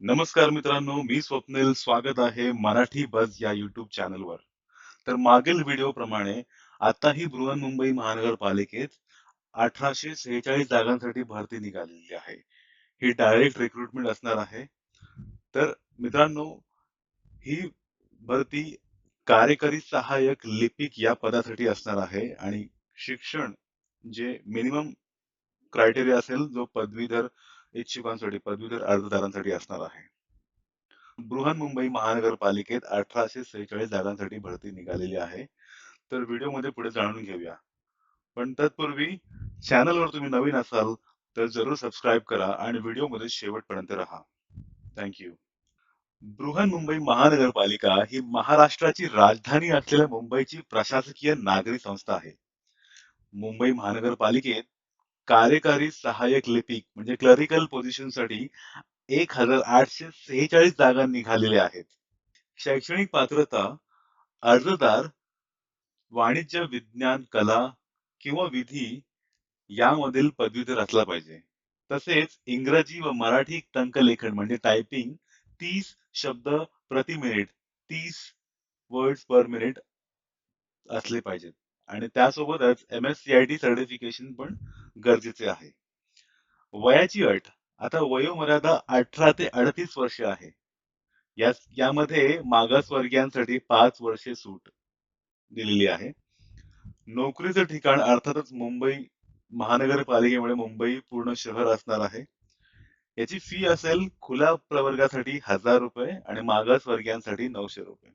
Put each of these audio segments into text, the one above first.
नमस्कार मित्रांनो मी स्वप्नील. स्वागत आहे मराठी बस या युट्यूब चॅनलवर तर मागील व्हिडिओ प्रमाणे आताही बृहन्मुंबई महानगरपालिकेत अठराशे सेहेचाळीस जागांसाठी भरती निघालेली आहे. ही डायरेक्ट रिक्रुटमेंट असणार आहे. तर मित्रांनो ही भरती कार्यकारी सहाय्यक लिपिक या पदासाठी असणार आहे आणि शिक्षण जे मिनिमम क्रायटेरिया असेल जो पदवीधर इच्छुकांसाठी पदवीधर अर्जदारांसाठी असणार आहे. बृहन्मुंबई महानगरपालिकेत अठराशे सेहेचाळीस जागांसाठी भरती निघालेली आहे. तर व्हिडिओमध्ये पुढे जाणून घेऊया. पण तत्पूर्वी चॅनलवर तुम्ही नवीन असाल तर जरूर सबस्क्राईब करा आणि व्हिडिओमध्ये शेवटपर्यंत राहा. थँक्यू बृहन्मुंबई महानगरपालिका ही महाराष्ट्राची राजधानी असलेल्या मुंबईची प्रशासकीय नागरी संस्था आहे. मुंबई महानगरपालिकेत कार्यकारी सहाय्यक लिपिक म्हणजे क्लरिकल पोझिशनसाठी एक हजार आठशे सेहेचाळीस जागा निघालेल्या आहेत. शैक्षणिक पात्रता अर्जदार वाणिज्य विज्ञान कला किंवा विधी यामधील पदवीधर असला पाहिजे. तसेच इंग्रजी व मराठी टंकलेखन म्हणजे टायपिंग तीस शब्द प्रति मिनिट तीस वर्ड्स पर मिनिट असले पाहिजेत. आणि त्यासोबतच M S C I T certification पण गरजेचे आहे. वयाची अट आता वयोमर्यादा अठरा ते अडतीस वर्ष आहे. यामध्ये मागासवर्गीयांसाठी पाच वर्षे सूट दिलेली आहे. नोकरीचं ठिकाण अर्थातच मुंबई महानगरपालिकेमुळे मुंबई पूर्ण शहर असणार आहे. याची फी असेल खुल्या प्रवर्गासाठी हजार रुपये आणि मागासवर्गीयांसाठी नऊशे रुपये.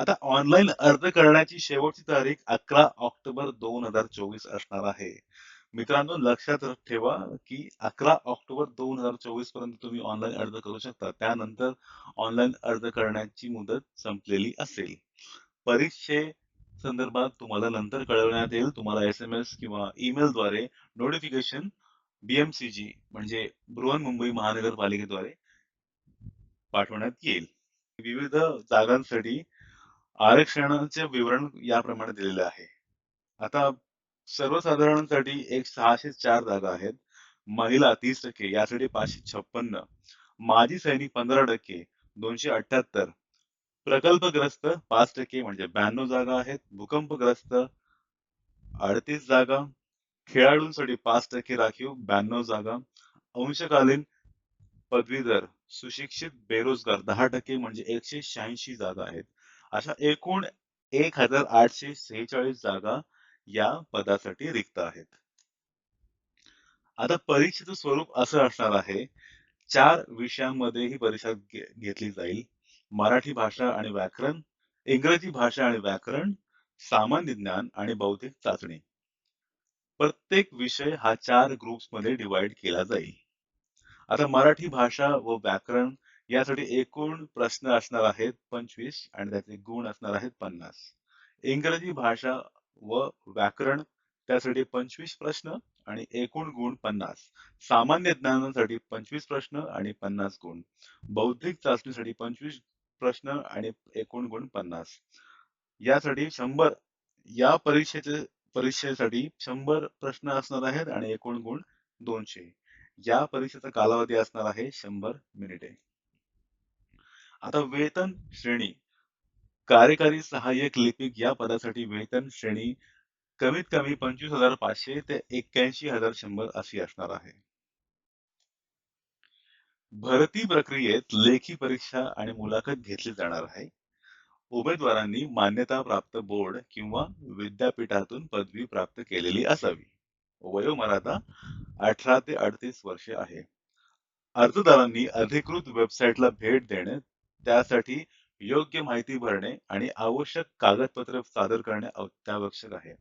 आता ऑनलाईन अर्ज करण्याची शेवटची तारीख अकरा ऑक्टोबर दोन हजार चोवीस असणार आहे. मित्रांनो लक्षात ठेवा की अकरा ऑक्टोबर दोन हजार चोवीसपर्यंत तुम्ही ऑनलाईन अर्ज करू शकता. त्यानंतर ऑनलाईन अर्ज करण्याची मुदत संपलेली असेल. परीक्षे संदर्भात तुम्हाला नंतर कळवण्यात येईल. तुम्हाला एस एम एस किंवा ईमेल द्वारे नोटिफिकेशन बीएमसीजी म्हणजे बृहन्मुंबई महानगरपालिकेद्वारे पाठवण्यात येईल. विविध जागांसाठी आरक्षणाचे विवरण याप्रमाणे दिलेले आहे. आता सर्वसाधारणसाठी एक सहाशे चार जागा आहेत. महिला तीस टक्के यासाठी पाचशे छप्पन्न. माजी सैनिक पंधरा टक्के दोनशे अठ्याहत्तर. प्रकल्पग्रस्त पाच टक्के म्हणजे ब्याण्णव जागा आहेत. भूकंपग्रस्त अडतीस जागा. खेळाडूंसाठी पाच टक्के राखीव ब्याण्णव जागा. अंशकालीन पदवीधर सुशिक्षित बेरोजगार दहा टक्के म्हणजे एकशे शहाऐंशी जागा आहेत. अशा एकूण एक हजार आठशे सेहेचाळीस जागा या पदासाठी रिक्त आहेत. आता परीक्षेचं स्वरूप असं असणार आहे चार विषयांमध्ये ही परीक्षा घेतली जाईल. मराठी भाषा आणि व्याकरण इंग्रजी भाषा आणि व्याकरण सामान्य ज्ञान आणि बौद्धिक चाचणी. प्रत्येक विषय हा चार ग्रुप्समध्ये डिवाइड केला जाईल. आता मराठी भाषा व व्याकरण यासाठी एकूण प्रश्न असणार आहेत पंचवीस आणि त्याचे गुण असणार आहेत पन्नास. इंग्रजी भाषा व व्याकरण त्यासाठी पंचवीस प्रश्न आणि एकूण गुण पन्नास. सामान्य ज्ञानासाठी पंचवीस प्रश्न आणि पन्नास गुण. बौद्धिक चाचणीसाठी पंचवीस प्रश्न आणि एकूण गुण पन्नास. यासाठी शंभर या परीक्षेचे परीक्षेसाठी शंभर प्रश्न असणार आहेत आणि एकूण गुण दोनशे. या परीक्षेचा कालावधी असणार आहे शंभर मिनिटे. आता वेतन श्रेणी. कार्यकारी सहाय्यक लिपिक या पदासाठी वेतन श्रेणी कमीत कमी पंचवीस हजार पाचशे ते एक्क्याऐंशी हजार शंभर अशी असणार आहे. भरती प्रक्रियेत लेखी परीक्षा आणि मुलाखत घेतली जाणार आहे. उमेदवारांनी मान्यता प्राप्त बोर्ड किंवा विद्यापीठातून पदवी प्राप्त केलेली असावी. वयोमर्यादा अठरा ते अडतीस वर्षे आहे. अर्जदारांनी अधिकृत वेबसाईटला भेट देणे त्यासाठी योग्य माहिती भरणे आणि आवश्यक कागदपत्र सादर करणे अत्यावश्यक आहे.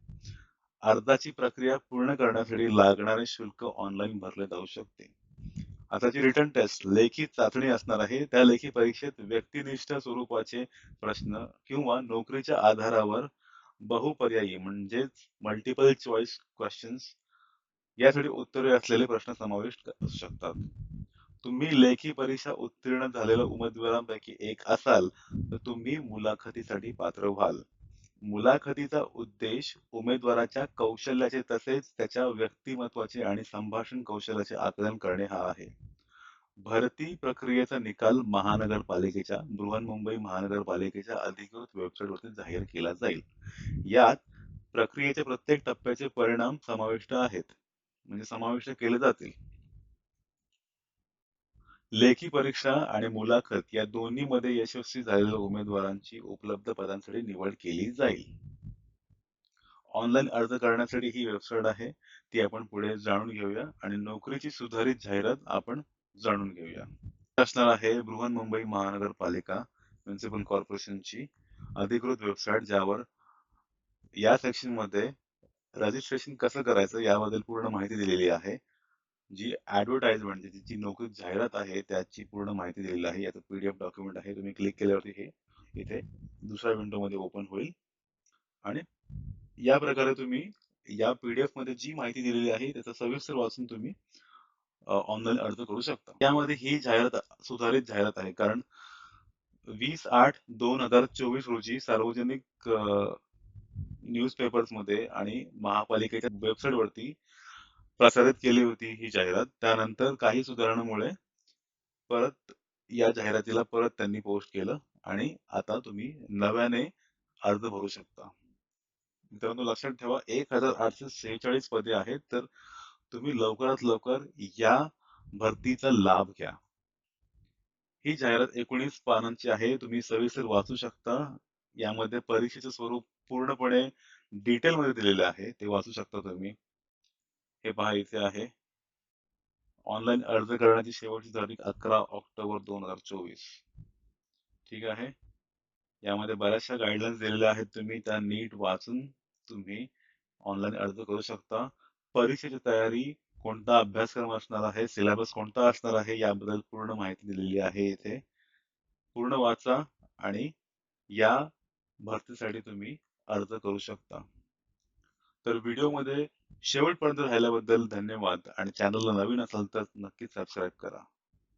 अर्जाची प्रक्रिया पूर्ण करण्यासाठी लागणारे शुल्क ऑनलाईन भरले जाऊ शकते. आता जी रिटर्न टेस्ट लेखी चाचणी असणार आहे. त्या लेखी परीक्षेत व्यक्तिनिष्ठ स्वरूपाचे प्रश्न किंवा नोकरीच्या आधारावर बहुपर्यायी म्हणजेच मल्टिपल चॉईस क्वेश्चन्स यासाठी उत्तरे असलेले प्रश्न समाविष्ट असू शकतात. तुम्ही लेखी परीक्षा उत्तीर्ण झालेल्या उमेदवारांपैकी एक असाल तर तुम्ही मुलाखतीसाठी पात्र व्हाल. मुलाखतीचा उद्देश उमेदवाराच्या कौशल्याचे तसेच त्याच्या व्यक्तिमत्वाचे आणि संभाषण कौशल्याचे आकलन करणे हा आहे. भरती प्रक्रियेचा निकाल महानगरपालिकेच्या बृहन्मुंबई महानगरपालिकेच्या अधिकृत वेबसाईटवरती जाहीर केला जाईल. यात प्रक्रियेच्या प्रत्येक टप्प्याचे परिणाम समाविष्ट आहेत. म्हणजे समाविष्ट केले जातील. लेखी परीक्षा आणि मुलाखत या दोन्ही मध्ये यशस्वी झालेल्या उमेदवारांची उपलब्ध पदांसाठी निवड केली जाईल. ऑनलाईन अर्ज करण्यासाठी ही वेबसाईट आहे. ती आपण पुढे जाणून घेऊया आणि नोकरीची सुधारित जाहिरात आपण जाणून घेऊया. असणार आहे बृहन्मुंबई महानगरपालिका म्युन्सिपल कॉर्पोरेशनची अधिकृत वेबसाईट ज्यावर या सेक्शनमध्ये रजिस्ट्रेशन कसं करायचं याबद्दल पूर्ण माहिती दिलेली आहे. जी ऍडव्हर्टाइजमेंट जी नोकरी जाहिरात आहे त्याची पूर्ण माहिती दिलेली आहे. याचं पीडीएफ डॉक्युमेंट आहे. तुम्ही क्लिक केल्यावरती हे इथे दुसऱ्या विंडो मध्ये ओपन होईल. आणि या प्रकारे तुम्ही या पीडीएफमध्ये जी माहिती दिलेली आहे त्याचा सविस्तर वाचून तुम्ही ऑनलाईन अर्ज करू शकता. त्यामध्ये ही जाहिरात सुधारित जाहिरात आहे. कारण वीस आठ दोन हजार चोवीस रोजी सार्वजनिक न्यूज पेपर्समध्ये आणि महापालिकेच्या वेबसाईट वरती प्रसारित केली होती ही जाहिरात. त्यानंतर काही सुधारणामुळे परत या जाहिरातीला परत त्यांनी पोस्ट केलं आणि आता तुम्ही नव्याने अर्ज भरू शकता. मित्रांनो लक्षात ठेवा एक हजार आठशे सेहेचाळीस पदे आहेत तर तुम्ही लवकरात लवकर या भरतीचा लाभ घ्या. ही जाहिरात एकोणीस पानांची आहे तुम्ही सविस्तर वाचू शकता. यामध्ये परीक्षेचे स्वरूप पूर्णपणे डिटेल मध्ये दिलेले आहे ते वाचू शकता तुम्ही. हे पहा इथे आहे. ऑनलाईन अर्ज करण्याची शेवटची तारीख अकरा ऑक्टोबर दोन हजार चोवीस. ठीक आहे? यामध्ये बऱ्याचशा गाईडलाईन्स दिलेल्या आहेत. तुम्ही त्या नीट वाचून तुम्ही ऑनलाईन अर्ज करू शकता. परीक्षेची तयारी कोणता अभ्यासक्रम असणार आहे? सिलेबस कोणता असणार आहे? याबद्दल पूर्ण माहिती दिलेली आहे इथे. पूर्ण वाचा आणि या भरतीसाठी तुम्ही अर्ज करू शकता. तर व्हिडिओमध्ये शेवटपर्यंत राहिल्याबद्दल धन्यवाद. आणि चॅनलला नवीन असाल तर नक्कीच सबस्क्राईब करा.